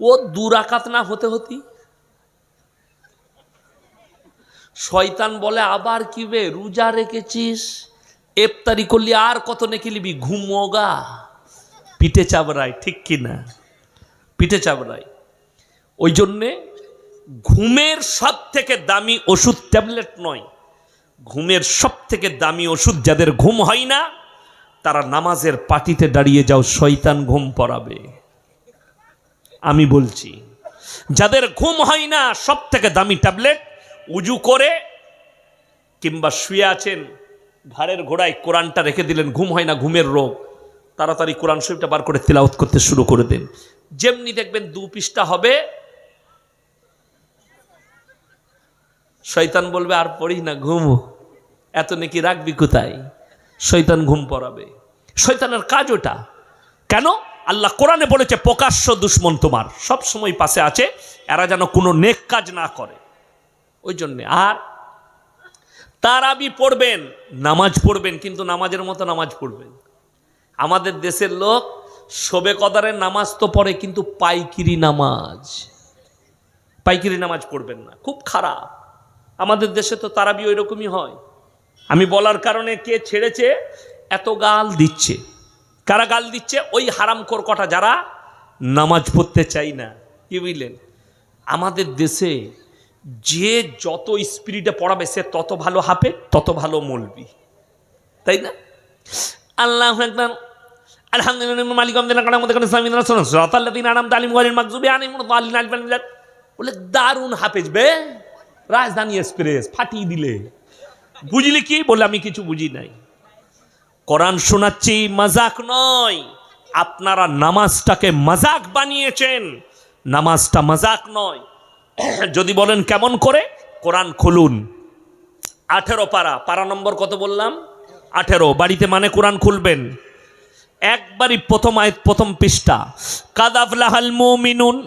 ও দুরাকাত না হতে হতি? শয়তান বলে, আবার কি বে, রোজা রেখেছিস? এফতারি করলি আর কত নেকি লিবি ঘুমোগা পিঠে চাবড়ায়, ঠিক কি না? পিঠে চাবড়ায়। ওই জন্যে ঘুমের সব থেকে দামি ওষুধ ট্যাবলেট নয়। ঘুমের সব থেকে দামি ওষুধ যাদের ঘুম হয় না, তারা নামাজের পাটিতে দাঁড়িয়ে যাও, শয়তান ঘুম পড়াবে আমি বলছি, যাদের ঘুম হয় না সব থেকে দামি ট্যাবলেট, উজু করে কিংবা শুয়ে আছেন, ঘাড়ের ঘোড়ায় কোরআনটা রেখে দিলেন, ঘুম হয় না, ঘুমের রোগ, তাড়াতাড়ি কোরআন শরীফটা বার করে তেলাওত করতে শুরু করে দেন। যেমনি দেখবেন দু পৃষ্ঠা হবে, শয়তান বলবে, আর পড়ি না, ঘুমো। এত নাকি রাখবি কোথায়? শয়তান ঘুম পড়াবে। শয়তানের কাজ ওটা। কেন? আল্লাহ কোরআনে বলেছে, প্রকাশ্য দুশ্মন তোমার। সব সময় পাশে আছে, এরা যেন কোনো নেক কাজ না করে। ওই জন্যে আর তারাবি পড়বেন, নামাজ পড়বেন, কিন্তু নামাজের মতো নামাজ পড়বেন। আমাদের দেশের লোক শোবে কদারের নামাজ তো পড়ে, কিন্তু পাইকিরি নামাজ পাইকিরি নামাজ পড়বেন না। খুব খারাপ। আমাদের দেশে তো তারাবি ওই রকমই হয়। আমি বলার কারণে কে ছেড়েছে, এত গাল দিচ্ছে। কারা গাল দিচ্ছে? ওই হারামখোর কটা যারা নামাজ পড়তে চাই না। কি বুঝলেন? আমাদের দেশে যে যত স্পিরিটে পড়াবে, সে তত ভালো হাফে তত ভালো মলবি। তাই না? আল্লাহ একদম আলহামদুলিল্লাহ মালিক বলে, দারুণ হাফেজ বে। রাজধানী এক্সপ্রেস, ফাটিয়ে দিলে। বুঝলি কি? বলে, আমি কিছু বুঝি নাই। কোরআন শোনাচ্ছি, মাজাক নয়। আপনারা নামাজটাকে মাজাক বানিয়েছেন। নামাজটা মাজাক নয়। যদি বলেন কেমন করে? কোরআন খুলুন। আঠেরো পারা। পারা নম্বর কত বললাম? আঠেরো। বাড়িতে মানে কোরআন খুলবেন। একবারই প্রথম আয় প্রথম পৃষ্ঠা। কাদাফলাহাল মুমিনুন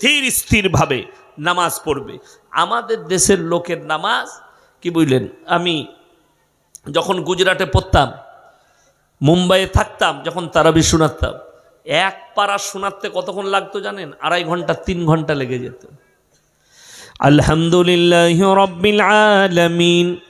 ধীর স্থিরভাবে নামাজ পড়বে। আমাদের দেশের লোকের নামাজ, কি বুঝলেন? আমি যখন গুজরাটে পড়তাম, মুম্বাইয়ে থাকতাম, যখন তারাবি শোনাতাম, এক পারা শোনাতে কতক্ষণ লাগতো জানেন? আড়াই ঘণ্টা, তিন ঘণ্টা লেগে যেত। আলহামদুলিল্লাহ রব্বিল আলামিন।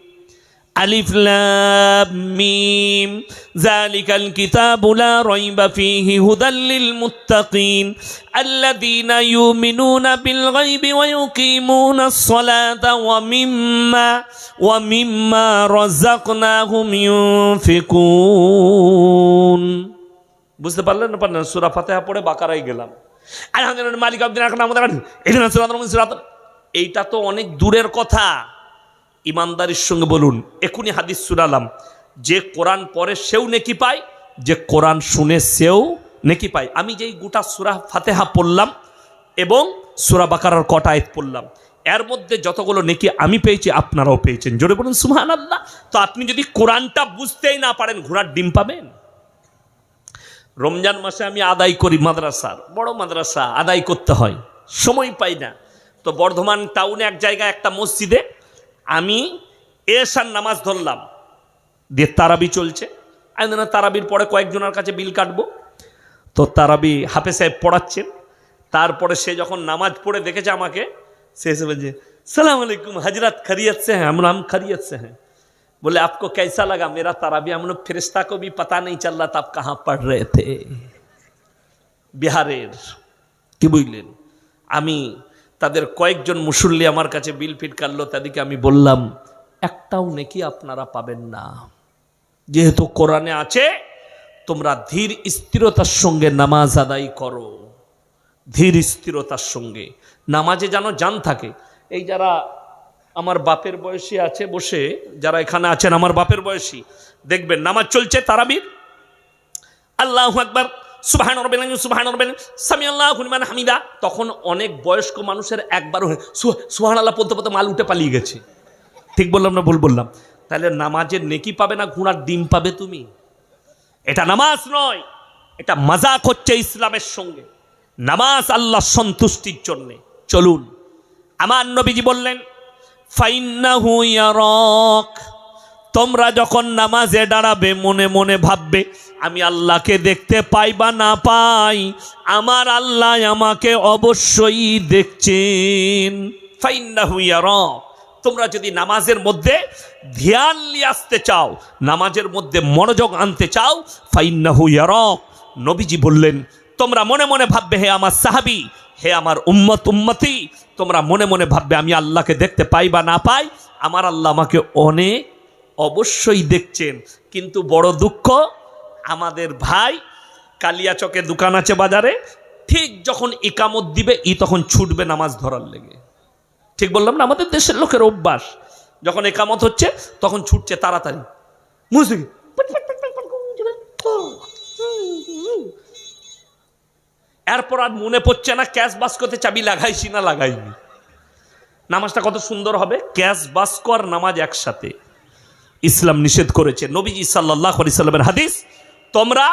আলিফ লাম মিম। যালিকাল কিতাবু লা রাইবা ফীহি হুদাল লিল মুত্তাকিন। আল্লাযীনা ইউমিনুনা বিল গায়বি ওয়া ইউকিমুনাস সালাতা ওয়া মিম্মা ওয়া মিম্মা রাযাকনাহুম ইউনফিকুন। বুঝতে পারলেন না পারলেন সূরা ফাতিহা পড়ে বাকারায় গেলাম। আলহামদুলিল্লাহ, মালিক আব্দুল রাখনা আমাদের এটা সূরা এইটা তো অনেক দূরের কথা। ইমানদারির সঙ্গে বলুন, এখনই হাদিস শুনালাম, যে কোরআন পড়ে সেও নেকি পায়, যে কোরআন শুনে সেও নেকি পায়। আমি যেই গোটা সুরা ফাতেহা পড়লাম এবং সুরা বাকারার কটা আয়াত পড়লাম, এর মধ্যে যতগুলো নেকি আমি পেয়েছি, আপনারাও পেয়েছেন। জোরে বলুন সুহান আল্লাহ তো আপনি যদি কোরআনটা বুঝতেই না পারেন, ঘোড়ার ডিম পাবেন? রমজান মাসে আমি আদায় করি মাদ্রাসার, বড় মাদ্রাসা, আদায় করতে হয়, সময় পাই না। তো বর্ধমান টাউনে এক জায়গায় একটা মসজিদে আমি এসার নামাজ ধরলাম দিয়ে তারাবি চলছে আমি না তারাবির পরে কয়েকজনের কাছে বিল কাটবো তো তারাবি হাফে সাহেব পড়াচ্ছেন তারপরে সে যখন নামাজ পড়ে দেখেছে আমাকে সে এসে বলছে সালাম আলাইকুম हजरत खैरियत से हैं हम हम खैरियत से हैं बोले आपको कैसा लगा मेरा ताराबी हम लोग फरिश्ता को भी पता नहीं चल रहा था आप कहाँ पढ़ रहे थे বিহারের কি বুঝলেন আমি তাদের কয়েকজন মুসল্লি আমার কাছে বিল ফিট কাটলো তাদেরকে আমি বললাম, একটাও নেকি আপনারা পাবেন না। যেহেতু কোরআনে আছে, তোমরা ধীর স্থিরতার সঙ্গে নামাজ আদায় করো। ধীর স্থিরতার সঙ্গে। নামাজে যেন জান থাকে। এই যারা আমার বাপের বয়সী আছে বসে, যারা এখানে আছেন, আমার বাপের বয়সী, দেখবেন নামাজ চলছে তারাবির। আল্লাহ আকবার। সুবাহান রবেন সুবাহান রবেন সামি আল্লাহ হুনিমান হামিদা। তখন অনেক বয়স্ক মানুষের একবার সুহান আল্লাহ পড়তে পড়তে মাল উঠে পালিয়ে গেছে। ঠিক বললাম না, ভুল বললাম? তাহলে নামাজের নেকি পাবে না ঘোড়ার ডিম পাবে তুমি? এটা নামাজ নয়, এটা মজাক হচ্ছে ইসলামের সঙ্গে। নামাজ আল্লাহ সন্তুষ্টির জন্যে। চলুন, আমার নবীজি বললেন, ফাইন্নাহু ইয়ারক। তোমরা যখন নামাজে দাঁড়াবে, মনে মনে ভাববে, আমি আল্লাহকে দেখতে পাই বা না পাই, আমার আল্লাহ আমাকে অবশ্যই দেখছেন। ফাইন্নাহু ইয়ারক তোমরা যদি নামাজের মধ্যে ধ্যান নিয়ে আসতে চাও, নামাজের মধ্যে মনোযোগ আনতে চাও, ফাইন্নাহু ইয়ারক নবীজি বললেন, তোমরা মনে মনে ভাববে, হে আমার সাহাবি, হে আমার উম্মত, উম্মতি, তোমরা মনে মনে ভাববে, আমি আল্লাহকে দেখতে পাই বা না পাই, আমার আল্লাহ আমাকে অনেক অবশ্যই দেখছেন। কিন্তু বড় দুঃখ, আমাদের ভাই কালিয়াচকে দোকান আছে বাজারে, ঠিক যখন একামত দিবে, ই তখন ছুটবে নামাজ ধরার লেগে। ঠিক বললাম না, আমাদের দেশের লোকের অভ্যাস। যখন একামত হচ্ছে, তখন ছুটছে তাড়াতাড়ি। বুঝলি এরপর আর মনে পড়ছে না, ক্যাশ বাস্কতে চাবি লাগাইছি না, লাগাইনি। নামাজটা কত সুন্দর হবে, ক্যাশ বাস্ক আর নামাজ একসাথে। ইসলাম নিষেধ করেছে। নবীজি সাল্লাহ আলি সাল্লামের হাদিস তোমরা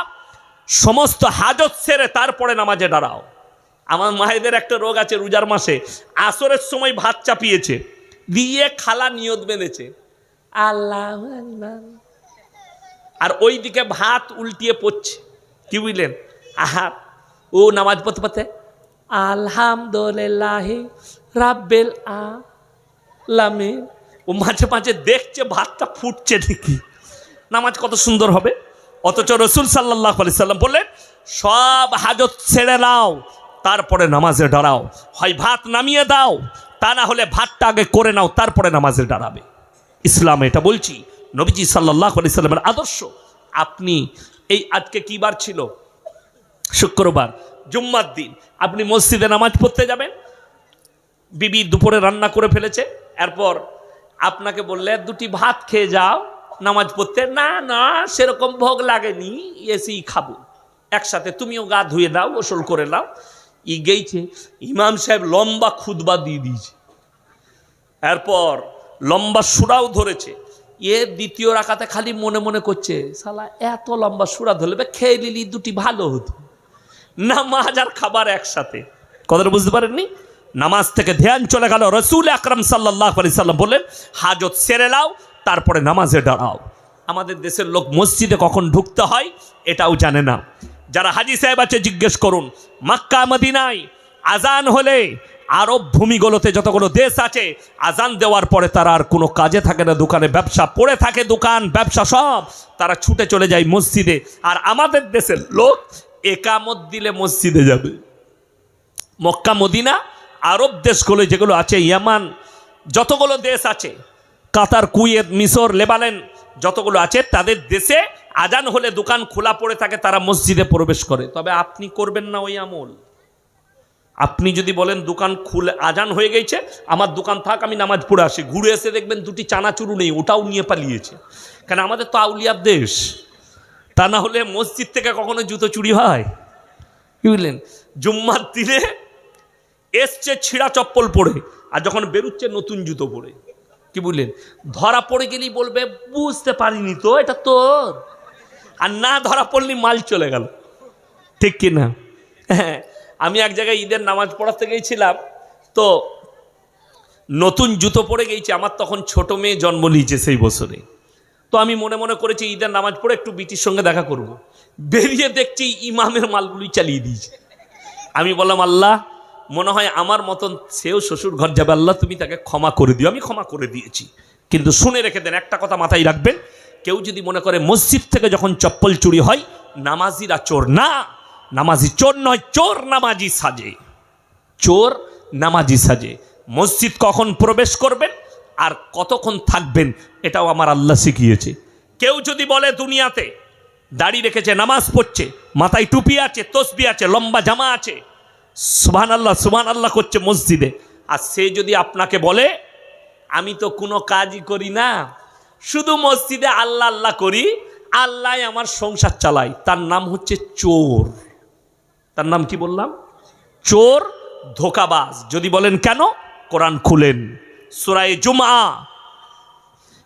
সমস্ত হাজত সেরে তারপরে নামাজে দাঁড়াও। আমার মায়েদের একটা রোগ আছে রোজার মাসে। আসরের সময় ভাত চাপিয়েছে দিয়ে খালা নিয়ত বেঁধেছে। আল্লাহ আর ওই দিকে ভাত উল্টিয়ে পড়ছে। কি বুঝলেন? আহা ও নামাজ পড়তে পড়তে? আলহামদুলিল্লাহ রাব্বেল আলামে ও মাঝে মাঝে দেখছে ভাতটা ফুটছে দেখি নামাজ কত সুন্দর হবে। অথচ রসুল সাল্লাহ সাল্লাম বললেন, সব হাজত ছেড়ে নাও, তারপরে নামাজে দাঁড়াও। হয় ভাত নামিয়ে দাও, তা না হলে ভাতটা আগে করে নাও, তারপরে নামাজে দাঁড়াবে। ইসলাম এটা বলছি, নবীজি সাল্লাহ আলি সাল্লামের আদর্শ। আপনি এই আজকে কি বার ছিল? শুক্রবার, জুম্মার দিন। আপনি মসজিদে নামাজ পড়তে যাবেন, বিবি দুপুরে রান্না করে ফেলেছে, এরপর আপনাকে বললে, দুটি ভাত খেয়ে যাও, নামাজ পড়তে। না না, সেরকম ভোগ লাগেনি এসেই খাব। একসাথে তুমিও গা ধুয়ে দাও, গোসল করে নাও। ই গেইছে, ইমাম সাহেব লম্বা খুদবা দিয়ে দিয়েছে। এরপর লম্বা সুরাও ধরেছে। এ দ্বিতীয় রাখাতে খালি মনে মনে করছে, সালা, এত লম্বা সুরা ধরলে খেয়ে নিলি, দুটি ভালো হতো। নামাজ আর খাবার একসাথে। কথাটা বুঝতে পারেননি? নামাজ থেকে ধ্যান চলে গেল। রসুল আকরম সাল্লাহ আলি সাল্লাম বললেন, হাজত সেরে লাও তারপরে নামাজে দাঁড়াও। আমাদের দেশের লোক মসজিদে কখন ঢুকতে হয়, এটাও জানে না। যারা হাজি সাহেব আছে, জিজ্ঞেস করুন, মাক্কা, মদিনায় আজান হলে আরব ভূমিগুলোতে যতগুলো দেশ আছে, আজান দেওয়ার পরে তারা আর কোনো কাজে থাকে না, দোকানে ব্যবসা পড়ে থাকে, দোকান, ব্যবসা সব। তারা ছুটে চলে যায় মসজিদে। আর আমাদের দেশের লোক একামত দিলে মসজিদে যাবে। মক্কা, মদিনা আরব দেশগুলো যেগুলো আছে, ইয়ামান, যতগুলো দেশ আছে, কাতার, কুয়েত, মিশর, লেবানেন, যতগুলো আছে, তাদের দেশে আজান হলে দোকান খোলা পড়ে থাকে, তারা মসজিদে প্রবেশ করে। তবে আপনি করবেন না ওই আমল। আপনি যদি বলেন, দোকান খুলে, আজান হয়ে গেছে, আমার দোকান থাক, আমি নামাজ পড়ে আসি। ঘুরে এসে দেখবেন দুটি চানাচুরু নেই, ওটাও নিয়ে পালিয়েছে। কেন, আমাদের তো আউলিয়ার দেশ। তা না হলে মসজিদ থেকে কখনো জুতো চুরি হয়? কি বুঝলেন জুম্মার দিনে এসছে ছিঁড়া চপ্পল পরে, আর যখন বেরুচ্ছে নতুন জুতো পরে। কি বুঝলেন ধরা পড়ে গেলেই বলবে, বুঝতে পারিনি তো, এটা তোর। আর না ধরা পড়লি মাল চলে গেল। ঠিক কি না? হ্যাঁ আমি এক জায়গায় ঈদের নামাজ পড়াতে গিয়েছিলাম তো নতুন জুতো পরে গেছি, আমার তখন ছোট মেয়ে জন্ম নিয়েছে সেই বছরে। তো আমি মনে মনে করেছি, ঈদের নামাজ পড়ে একটু বিটির সঙ্গে দেখা করব। বেরিয়ে দেখছি ইমামের মালগুলি চালিয়ে দিয়েছে। আমি বললাম, আল্লাহ মনে হয় আমার মতন সেও শ্বশুর ঘর যাবে, আল্লাহ তুমি তাকে ক্ষমা করে দিও, আমি ক্ষমা করে দিয়েছি। কিন্তু শুনে রেখে দেন, একটা কথা মাথায় রাখবেন, কেউ যদি মনে করে মসজিদ থেকে যখন চপ্পল চুরি হয়, নামাজিরা চোর না, নামাজি চোর নয়, চোর নামাজি সাজে। চোর নামাজি সাজে। মসজিদ কখন প্রবেশ করবেন আর কতক্ষণ থাকবেন, এটাও আমার আল্লাহ শিখিয়েছে। কেউ যদি বলে দুনিয়াতে, দাড়ি রেখেছে, নামাজ পড়ছে, মাথায় টুপি আছে, তসবি আছে, লম্বা জামা আছে সুবহান আল্লাহ সুবহান আল্লাহ করছে মসজিদে। আর সে যদি আপনাকে বলে, আমি তো কোনো কাজই করি না, শুধু মসজিদে আল্লাহ আল্লাহ করি, আল্লাহ আমার সংসার চালাই। তার নাম হচ্ছে চোর। তার নাম কি বললাম? চোর, ধোকাবাজ। যদি বলেন কেন? কোরআন খুলেন। সুরায় জুমা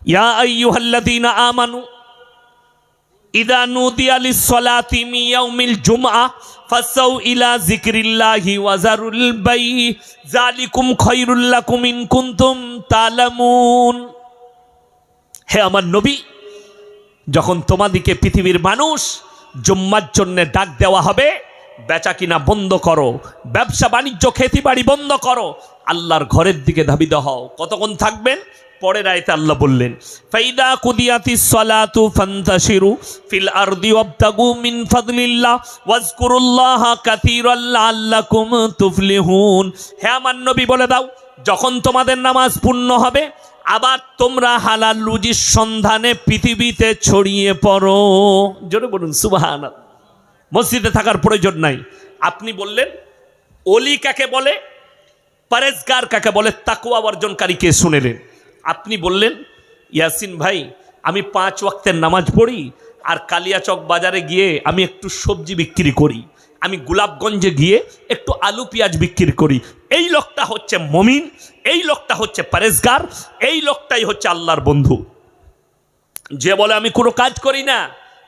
ইয়া আমানু ইদা নুদিয়া লিস-সালাতি মিন ইয়াউমিল জুমআ, ফাসাউ ইলা যিকরিল্লাহি ওয়া যারুল বাই, যালিকুম খায়রুল লাকুম ইন কুনতুম তা'লামুন। হে আমার নবী, যখন তোমাদিকে পৃথিবীর মানুষ জুম্মার জন্য ডাক দেওয়া হবে, বেচা কিনা বন্ধ করো ব্যবসা বাণিজ্য খেতি বাড়ি বন্ধ করো, আল্লাহর ঘরের দিকে ধাবিত হও। কতক্ষণ থাকবেন? পরের আয়তে আল্লাহ বললেন, ফাইদা কুদিয়াতি সালাতু ফান্তাশিরু ফিল আরদি ওয়াবতাগু মিন ফাদলিল্লাহ ওয়াজকুরুল্লাহ কাসীরান লাআল্লাকুম তুফলিহুন। হে আমার নবী, বলে দাও, যখন তোমাদের নামাজ পূর্ণ হবে, আবার তোমরা হালাল রুজির সন্ধানে পৃথিবীতে ছড়িয়ে পড়ো। জোরে বলুন সুবাহান মসজিদে থাকার প্রয়োজন নাই। আপনি বললেন অলি কাকে বলে? পারেজগার কাকে বলে? তাকুয়া অর্জনকারীকে শুনেলেন আপনি বললেন, ইয়াসিন ভাই, আমি পাঁচ ওয়াক্তের নামাজ পড়ি আর কালিয়াচক বাজারে গিয়ে আমি একটু সবজি বিক্রি করি। আমি গোলাপগঞ্জে গিয়ে একটু আলু পেঁয়াজ বিক্রি করি। এই লোকটা হচ্ছে মমিন, এই লোকটা হচ্ছে পারেজগার এই লোকটাই হচ্ছে আল্লাহর বন্ধু। যে বলে, আমি কোনো কাজ করি না,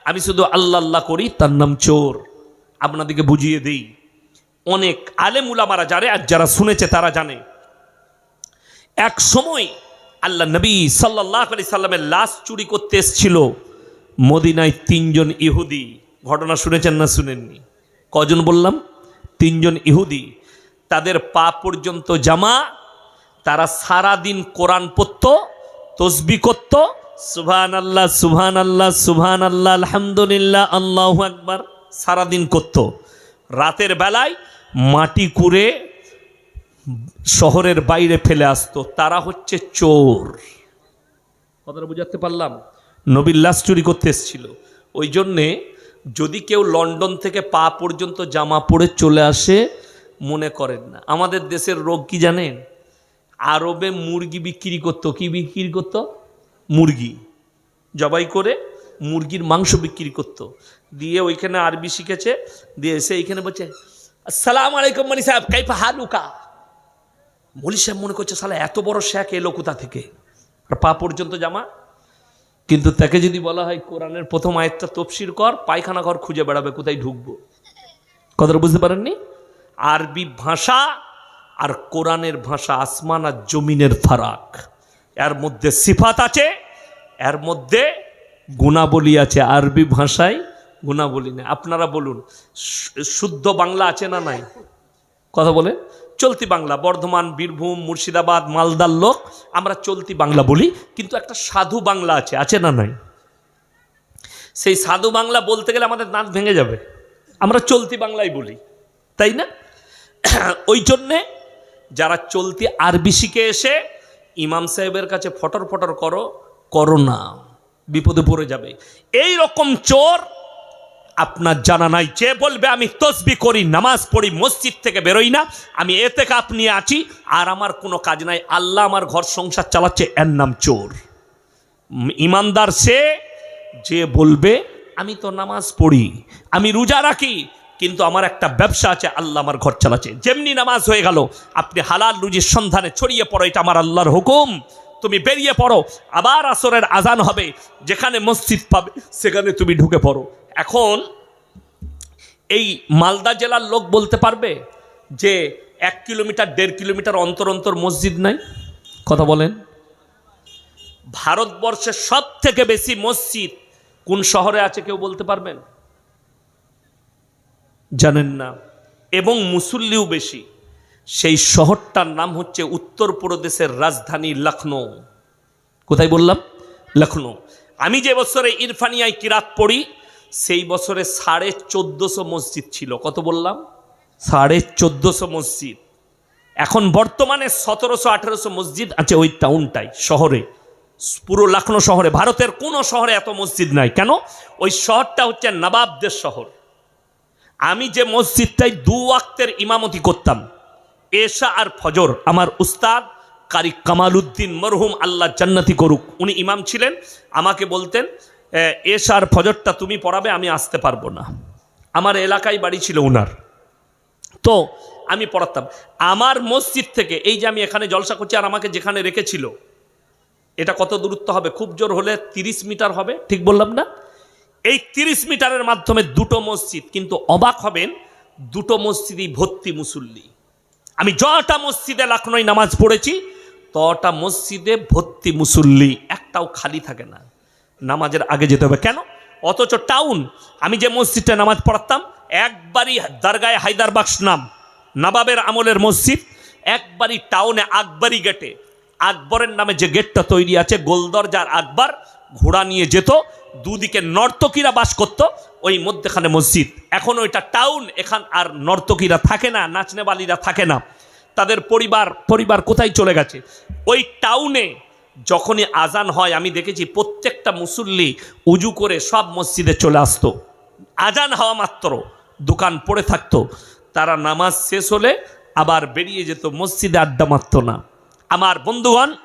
আমি শুধু আল্লাহ আল্লাহ করি, তার নাম চোর। আপনাদেরকে বুঝিয়ে দিই, অনেক আলেম উলামারা জানে আর যারা শুনেছে তারা জানে। এক সময় আল্লাহ নবী সাল্লাহ আলি সাল্লামের লাশ চুরি করতে এসছিল। মদিনায় তিনজন ইহুদি। ঘটনা শুনেছেন না শুনেননি? কজন বললাম? তিনজন ইহুদি। তাদের পা পর্যন্ত জামা, তারা সারা দিন কোরআন পড়ত, তসবি করত সুবহান আল্লাহ সুবহান আল্লাহ সুবহান আল্লাহ আলহামদুলিল্লাহ, আল্লাহ একবার সারাদিন করত। রাতের বেলায় মাটি কুড়ে শহরের বাইরে ফেলে আসতো, তারা হচ্ছে চোর। কথাটা বুঝাতে পারলাম? নবীর লাশ চুরি করতে এসেছিল। ওই জন্যে যদি কেউ লন্ডন থেকে পা পর্যন্ত জামা পরে চলে আসে, মনে করেন না। আমাদের দেশের রোগ কি জানেন? আরবে মুরগি বিক্রি করতো। কি বিক্রি করতো? মুরগি। জবাই করে মুরগির মাংস বিক্রি করতো। দিয়ে ওইখানে আরবি শিখেছে। দিয়ে এসে এইখানে বলছে, আসসালাম আলাইকুম মনি সাহেব, কাইফা হালুকা? মলি সাহেব মনে করছে সালা এত বড় শেখ এলো কোথা থেকে? আর পা পর্যন্ত জামা। কিন্তু তাকে যদি বলা হয়, কোরআনের প্রথম আয়াতটা তফসির কর, পায়খানা ঘর খুঁজে বেড়াবে, কোথায় ঢুকবো? কথাটা বুঝতে পারেননি? আরবি ভাষা আর কোরআনের ভাষা আসমান আর জমিনের ফারাক। এর মধ্যে সিফাত আছে, এর মধ্যে গুণাবলী আছে। আরবি ভাষায় গুণাবলী নেই। আপনারা বলুন শুদ্ধ বাংলা আছে না নাই? কথা বলে চলতি বাংলা, বর্ধমান, বীরভূম, মুর্শিদাবাদ, মালদার লোক, আমরা চলতি বাংলা বলি, কিন্তু একটা সাধু বাংলা আছে আছে না নাই? সেই সাধু বাংলা বলতে গেলে আমাদের দাঁত ভেঙে যাবে। আমরা চলতি বাংলাই বলি, তাই না? ওই জন্যে যারা চলতি আরবি শিখে এসে ইমাম সাহেবের কাছে ফটর ফটর করো করো না, বিপদে পড়ে যাবে। এই রকম চোর আপনার জানা নাই। যে বলবে, আমি তসবি করি, নামাজ পড়ি, মসজিদ থেকে বেরোই না, আমি এতে কাপ নিয়ে আছি, আর আমার কোনো কাজ নাই। আল্লাহ আমার ঘর সংসার চালাচ্ছে, এর নাম চোর। ইমানদার সে যে বলবে, আমি তো নামাজ পড়ি, আমি রোজা রাখি, কিন্তু আমার একটা ব্যবসা আছে, আল্লাহ আমার ঘর চালাচ্ছে। যেমনি নামাজ হয়ে গেল, আপনি হালাল রুজির সন্ধানে ছড়িয়ে পড়ো, এটা আমার আল্লাহর হুকুম। তুমি বেরিয়ে পড়ো। আবার আসরের আজান হবে, যেখানে মসজিদ পাবে, সেখানে তুমি ঢুকে পড়ো। এখন এই মালদা জেলার লোক বলতে পারবে যে এক কিলোমিটার, দেড় কিলোমিটার অন্তর অন্তর মসজিদ নাই? কথা বলেন। ভারতবর্ষের সব থেকে বেশি মসজিদ কোন শহরে আছে কেউ বলতে পারবেন? জানেন না। এবং মুসল্লিও বেশি। সেই শহরটার নাম হচ্ছে উত্তরপ্রদেশের রাজধানী লখনৌ কোথায় বললাম? লখনৌ আমি যে বছরে ইরফানিয়ায় কিরাত পড়ি, সেই বছরে সাড়ে চোদ্দোশো মসজিদ ছিল। কত বললাম? সাড়ে চোদ্দোশো মসজিদ। এখন বর্তমানে সতেরোশো আঠেরোশো মসজিদ আছে ওই টাউনটাই শহরে। পুরো লখনৌ শহরে। ভারতের কোনো শহরে এত মসজিদ নাই। কেন? ওই শহরটা হচ্ছে নবাবদের শহর। আমি যে মসজিদটাই দু ওয়াক্তের ইমামতি করতাম এশা আর ফজর আমার উস্তাদ কারি কামাল উদ্দিন মরহুম আল্লাহ জান্নাতি করুক। উনি ইমাম ছিলেন আমাকে বলতেন "এ, এশা আর ফজরটা তুমি পড়াবে আমি আসতে পারব না। আমার এলাকায় বাড়ি ছিল উনার। তো আমি পড়াতাম। আমার মসজিদ থেকে এই যে আমি এখানে জলসা করছি আর আমাকে যেখানে রেখেছিল এটা কত দূরত্ব হবে? খুব জোর হলে তিরিশ মিটার হবে ঠিক বললাম না? এই তিরিশ মিটারের মাধ্যমে দুটো মসজিদ কিন্তু অবাক হবেন দুটো মসজিদই ভর্তি মুসল্লি। আমি যটা মসজিদে লখনৌয় নামাজ পড়েছি, তটা মসজিদে ভর্তি মুসল্লি একটাও খালি থাকে না। নামাজের আগে যেতে হবে। কেন? অথচ টাউন, আমি যে মসজিদটা নামাজ পড়াতাম, একবারই দরগায় হায়দারবাক্স নাম, নবাবের আমলের মসজিদ, একবারই টাউনে আকবরী গেটে। আকবরের নামে যে গেটটা তৈরি আছে গোলদরজার আকবর, ঘোড়া নিয়ে যেত দুদিকে নর্তকীরা বাস করত, ওই মধ্যেখানে মসজিদ। এখন ওইটা টাউন, এখান আর নর্তকীরা থাকে না, নাচনেবালিরা থাকে না। তাদের পরিবার পরিবার কোথায় চলে গেছে? ওই টাউনে যখনই আজান হয়, আমি দেখেছি প্রত্যেকটা মুসল্লি উজু করে সব মসজিদে চলে আসতো। আজান হওয়া মাত্র, দোকান পড়ে থাকতো। তারা নামাজ শেষ হলে আবার বেরিয়ে যেত, মসজিদে আড্ডা মারত না। আমার বন্ধুগণ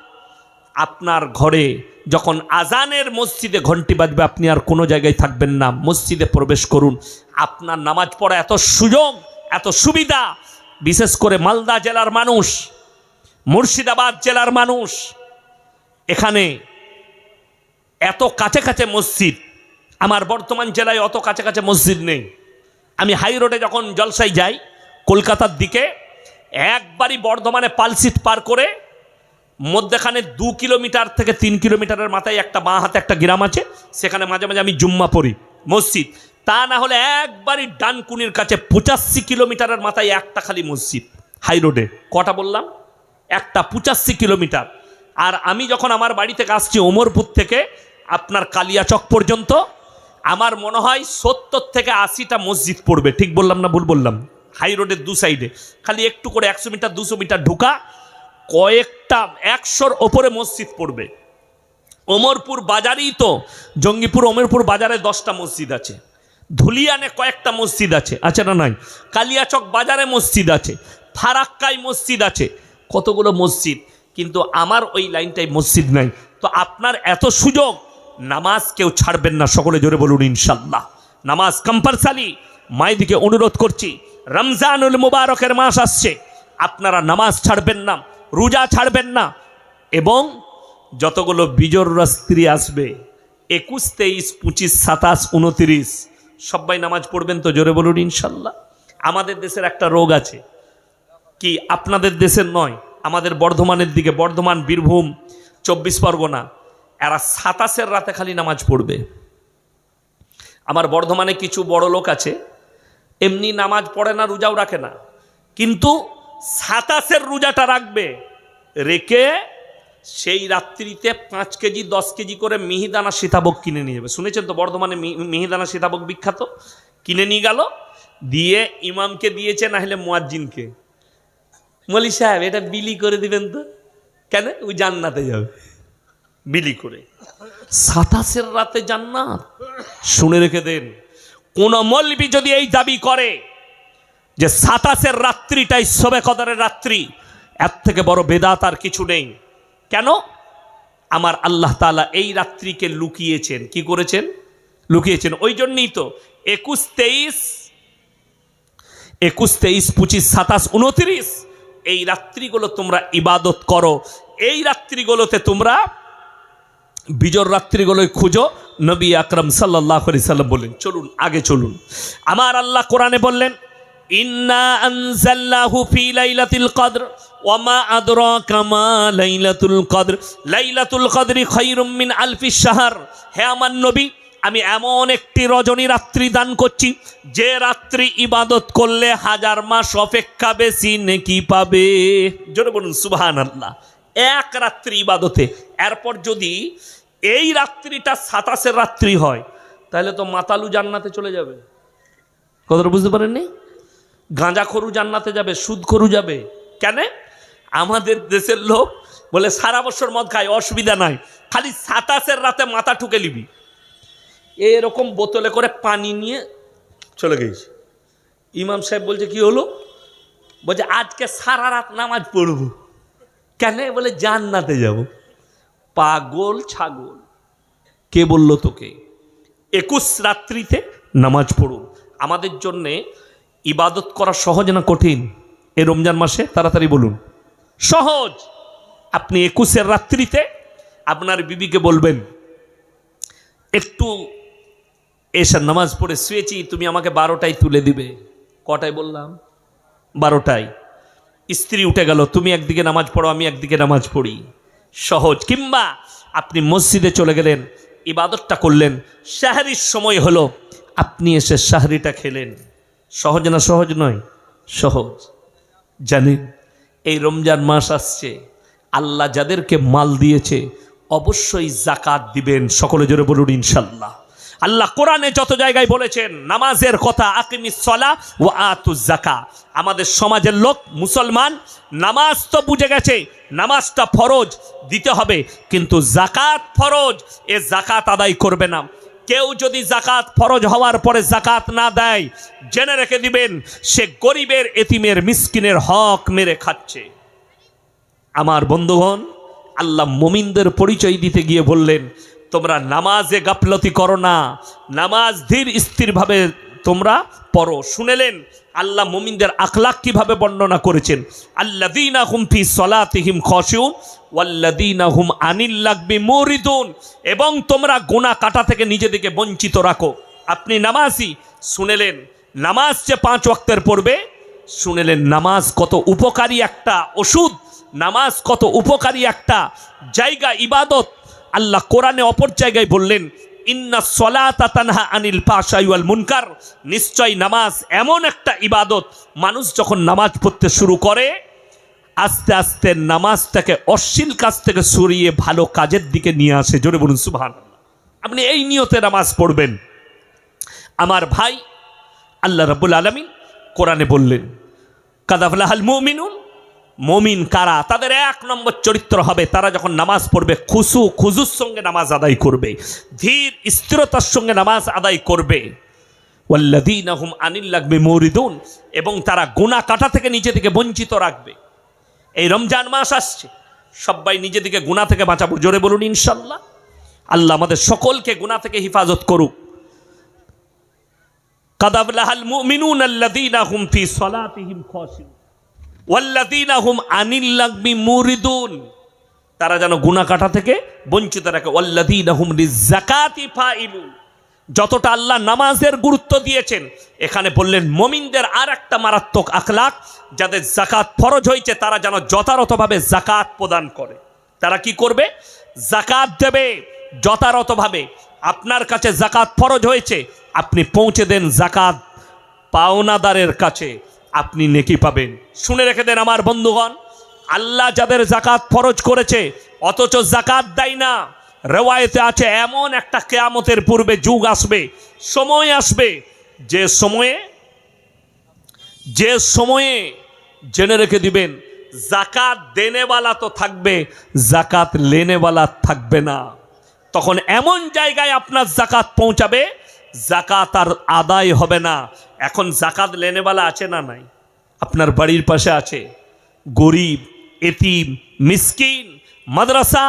আপনার ঘরে যখন আজানের মসজিদে ঘন্টি বাজবে, আপনি আর কোনো জায়গায় থাকবেন না। মসজিদে প্রবেশ করুন। আপনার নামাজ পড়া এত সুযোগ, এত সুবিধা, বিশেষ করে মালদা জেলার মানুষ, মুর্শিদাবাদ জেলার মানুষ, এখানে এত কাছে কাছে মসজিদ, আমার বর্তমান জেলায় অত কাছে কাছে মসজিদ নেই। আমি হাই রোডে যখন জলসাই যাই, কলকাতার দিকে, একবারই বর্ধমানে পালসিট পার করে মধ্যেখানে দু কিলোমিটার থেকে তিন কিলোমিটারের মাথায় একটা বাঁ হাতে একটা গ্রাম আছে, সেখানে মাঝে মাঝে আমি জুম্মা পড়ি, মসজিদ। তা না হলে একবারই ডানকুনির কাছে পঁচাশি কিলোমিটারের মাথায় একটা খালি মসজিদ, হাই রোডে। কটা বললাম? একটা, পঁচাশি কিলোমিটার। আর আমি যখন আমার বাড়ি থেকে আসছি ওমরপুর থেকে, আপনার কালিয়াচক পর্যন্ত, আমার মনে হয় সত্তর থেকে আশিটা মসজিদ পড়বে, ঠিক বললাম না ভুল বললাম? হাই রোডের দু সাইডে। খালি একটু করে একশো মিটার, দুশো মিটার ঢুকা কয়েকটা একশোর ওপরে মসজিদ পড়বে। ওমরপুর বাজারেই তো, জঙ্গিপুর, ওমরপুর বাজারে দশটা মসজিদ আছে। ধুলিয়ানে কয়েকটা মসজিদ আছে আছে না নাই? কালিয়াচক বাজারে মসজিদ আছে, ফারাক্কায় মসজিদ আছে, কতগুলো মসজিদ? কিন্তু আমার ওই লাইনটায় মসজিদ নাই। তো আপনার এত সুযোগ, নামাজ কেউ ছাড়বেন না, সকলে জোরে বলুন ইনশাল্লাহ নামাজ কম্পালসারি মায়েদিকে অনুরোধ করছি, রমজানুল মুবারকের মাস আসছে। আপনারা নামাজ ছাড়বেন না রোজা ছাড়বেন না। এবং যতগুলো বিজররা স্ত্রী আসবে, একুশ, তেইশ, পঁচিশ, সাতাশ, উনতিরিশ, সবাই নামাজ পড়বেন তো? জোরে বলুন ইনশাল্লাহ। আমাদের দেশের একটা রোগ আছে। কি আপনাদের দেশের নয়, আমাদের বর্ধমানের দিকে, বর্ধমান, বীরভূম, চব্বিশ পরগনা, এরা সাতাশের রাতে খালি নামাজ পড়বে। আমার বর্ধমানে কিছু বড় লোক আছে, এমনি নামাজ পড়ে না, রোজাও রাখে না। কিন্তু সাতাশের রোজাটা রাখবে। রেখে সেই রাত্রিতে পাঁচ কেজি, দশ কেজি করে মিহিদানা সীতাভোগ কিনে নিয়ে যাবে। শুনেছেন তো, বর্ধমানে মিহিদানা সীতাভোগ বিখ্যাত? কিনে নিয়ে গেল, দিয়ে ইমামকে দিয়েছে, না হলে মুয়াজ্জিনকে। মলি সাহেব, এটা বিলি করে দিবেন তো। কেন? ওই জান্নাতে যাবে। বিলি করে। সাতাশের রাতে জান্নাত। শুনে রেখে দেন, কোন মলবি যদি এই দাবি করে যে সাতাশের রাত্রিটাই সবে কদরের রাত্রি, এর থেকে বড় বেদাত আর কিছু নেই। কেন? আমার আল্লাহ তাআলা এই রাত্রিকে লুকিয়েছেন। কি করেছেন? লুকিয়েছেন। ওই জন্যই তো একুশ তেইশ একুশ তেইশ, পঁচিশ, সাতাশ, উনত্রিশ, এই রাত্রিগুলো তোমরা ইবাদত করো। এই রাত্রিগুলোতে তোমরা বিজর রাত্রিগুলোয় খুঁজো। নবী আকরম সাল্লাহ সাল্লাম বললেন চলুন, আগে চলুন। আমার আল্লাহ কোরআনে বললেন ইন্না ওয়ামা লাইলাতুল কদর। লাইলাতুল কদরি আমি এমন একটি রজনী রাত্রি দান করছি, যে রাত্রি ইবাদত করলে হাজার মাস অপেক্ষা বেশি নেকি পাবে। জোরে বলুন সুবহান আল্লাহ এক রাত্রি ইবাদতে। এরপর যদি এই রাত্রিটা সাতাশের রাত্রি হয়, তাহলে তো মাতালু জান্নাতে চলে যাবে। কথাটা বুঝতে পারেননি? গাঁজা খরু জান্নাতে যাবে, সুদ খরু যাবে। কেন? আমাদের দেশের লোক বলে, সারা বছর মদ খায়, অসুবিধা নাই। খালি সাতাশের রাতে মাথা ঠুকে নিবি। এরকম বোতলে করে পানি নিয়ে চলে গেছে ইমাম সাহেব বলছে, কি হলো? বলছে, আজকে সারা রাত নামাজ পড়ব। কেন? বলে, জান্নাতে যাব। পাগল ছাগল। কে বলল তোকে? একুশ রাত্রিতে নামাজ পড়ুন। আমাদের জন্যে ইবাদত করা সহজ না কঠিন? এই রমজান মাসে তাড়াতাড়ি বলুন। সহজ। আপনি একুশের রাত্রিতে আপনার বিবিকে বলবেন, একটু এসার নামাজ পড়ে শুয়েছি, তুমি আমাকে বারোটায় তুলে দিবে। কটায় বললাম? বারোটায়। স্ত্রী উঠে গেল, তুমি একদিকে নামাজ পড়ো, আমি একদিকে নামাজ পড়ি। সহজ। কিংবা আপনি মসজিদে চলে গেলেন, ইবাদতটা করলেন, শাহরির সময় হলো, আপনি এসে শাহরিটা খেলেন। সহজ না সহজ নয় সহজ। জানেন এই রমজান মাস আসছে আল্লাহ যাদেরকে মাল দিয়েছে অবশ্যই জাকাত দিবেন। সকলে জোরে বলুন ইনশাল্লাহ আল্লাহ কোরআনে যত জায়গায় বলেছেন নামাজের কথা আকিমিস সলা ও আতু জাকা আমাদের সমাজের লোক মুসলমান নামাজ তো বুঝে গেছে নামাজটা ফরজ দিতে হবে। কিন্তু জাকাত ফরজ এ জাকাত আদায় করবে না। কেউ যদি জাকাত ফরজ হওয়ার পরে জাকাত না দেয়, জেনে রেখে দিবেন, সে গরিবের, এতিমের, মিসকিনের হক মেরে খাচ্ছে। আমার বন্ধুগণ, আল্লাহ মোমিনদের পরিচয় দিতে গিয়ে বললেন, তোমরা নামাজে গাফলতি করো না, নামাজ ধীর স্থিরভাবে তোমরা পড়ো। শুনেলেন আল্লাহ মুমিনদের আখলাক কীভাবে বর্ণনা করেছেন? আল্লাদিনা হুম ফি সলাতিহিম খসিউন ওয়াল্লাদিনা হুম আনিল লাগবি মরিদুন। এবং তোমরা গোনা কাটা থেকে নিজেদেরকে বঞ্চিত রাখো। আপনি নামাজি? শুনেলেন। নামাজ যে পাঁচ ওয়াক্তের পড়বে, শুনেলেন নামাজ কত উপকারী একটা ওষুধ, নামাজ কত উপকারী একটা জায়গা, ইবাদত। আল্লাহ কোরআনে অপর জায়গায় বললেন ইন্না সলাতা তানহা আনিল পাশাইওয়াল মুনকার। নিশ্চয় নামাজ এমন একটা ইবাদত, মানুষ যখন নামাজ পড়তে শুরু করে, আস্তে আস্তে নামাজটাকে অশ্লীল কাজ থেকে সরিয়ে ভালো কাজের দিকে নিয়ে আসে। জোরে বলুন সুবহান আপনি এই নিয়তে নামাজ পড়বেন। আমার ভাই আল্লাহ রাব্বুল আলামিন কোরআনে বললেন, কাদাফলাহাল মুমিনুন মমিন কারা? তাদের এক নম্বর চরিত্র হবে তারা যখন নামাজ পড়বে, খুসু, খুজুর সঙ্গে নামাজ আদায় করবে, ধীর স্থিরতার সঙ্গে নামাজ আদায় করবে। ওয়াল্লাদিন আহুম আনিল লাগবে মরিদুন, এবং তারা গোনা কাটা থেকে নিজে থেকে বঞ্চিত রাখবে। এই রমজান মাস আসছে, সবাই নিজেদিকে গুণা থেকে বাঁচাবো। জোরে বলুন ইনশাল্লাহ আল্লাহ আমাদের সকলকে গুণা থেকে হিফাজত করুক। কাদাবলাহাল মুমিনুন আল্লাদিন আহুম ফি সলাতিহিম খাশিউন। ওয়াল্লাদিনা আনিল লাগবি মুরিদুন। তারা যেন গুনা কাটা থেকে বঞ্চিত রাখে। ওয়াল্লাদিনা যতটা আল্লাহ নামাজের গুরুত্ব দিয়েছেন, এখানে বললেন মমিনদের আর একটা মারাত্মক আখলাক, যাদের জাকাত ফরজ হয়েছে, তারা যেন যথাযথভাবে জাকাত প্রদান করে। তারা কি করবে? জাকাত দেবে যথাযথভাবে। আপনার কাছে জাকাত ফরজ হয়েছে, আপনি পৌঁছে দেন জাকাত পাওনাদারের কাছে। আপনি নেকি পাবেন। শুনে রেখে দেন আমার বন্ধুগণ, আল্লাহ যাদের জাকাত ফরজ করেছে, অথচ জাকাত দেয় না, রেওয়ায়েতে আছে এমন একটা কেয়ামতের পূর্বে যুগ আসবে, সময় আসবে, যে সময়ে যে সময়ে জেনে রেখে দিবেন জাকাত দেনেওয়ালা তো থাকবে জাকাত লেনেওয়ালা থাকবে না। তখন এমন জায়গায় আপনার জাকাত পৌঁছাবে জাকাত আর আদায় হবে না। এখন জাকাত লেনেওয়ালা আছে না নাই? আপনার বাড়ির পাশে আছে গরিব, এতিম, মিসকিন, মাদ্রাসা।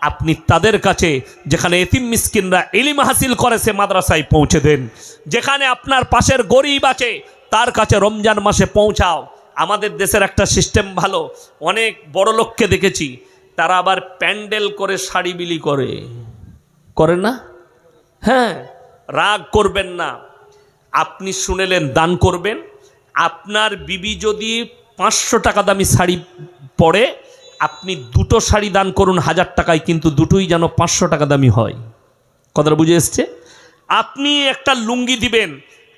আপনি তাদের কাছে যেখানে এতিম মিসকিনরা এলিম হাসিল করে সে মাদ্রাসায় পৌঁছে দেন। যেখানে আপনার পাশের গরিব আছে, তার কাছে রমজান মাসে পৌঁছাও। আমাদের দেশের একটা সিস্টেম ভালো, অনেক বড় লোককে দেখেছি, তারা আবার প্যান্ডেল করে শাড়ি বিলি করে। করে না? হ্যাঁ রাগ করবেন না। আপনি শুনেলেন, দান করবেন। আপনার বিবি যদি পাঁচশো টাকা দামি শাড়ি পরে, আপনি দুটো শাড়ি দান করুন হাজার টাকায়, কিন্তু দুটোই যেন পাঁচশো টাকা দামি হয়। কথাটা বুঝে এসছে? আপনি একটা লুঙ্গি দিবেন,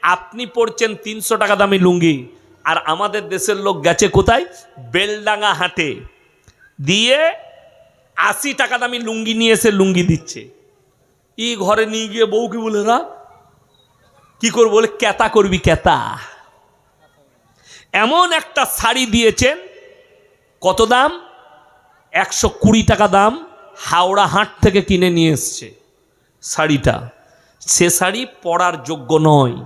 আপনি পড়ছেন তিনশো টাকা দামি লুঙ্গি, আর আমাদের দেশের লোক গেছে কোথায়? বেলডাঙ্গা হাটে। দিয়ে আশি টাকা দামি লুঙ্গি নিয়ে এসে লুঙ্গি দিচ্ছে। ই ঘরে নিয়ে গিয়ে বউ কি বলে, রা কি করব বলে, ক্যাতা করবি ক্যাতা। এমন একটা শাড়ি দিয়েছেন, কত দাম? একশো কুড়ি টাকা দাম, হাওড়া হাট থেকে কিনে নিয়ে এসছে শাড়িটা। সে শাড়ি পরার যোগ্য নয়।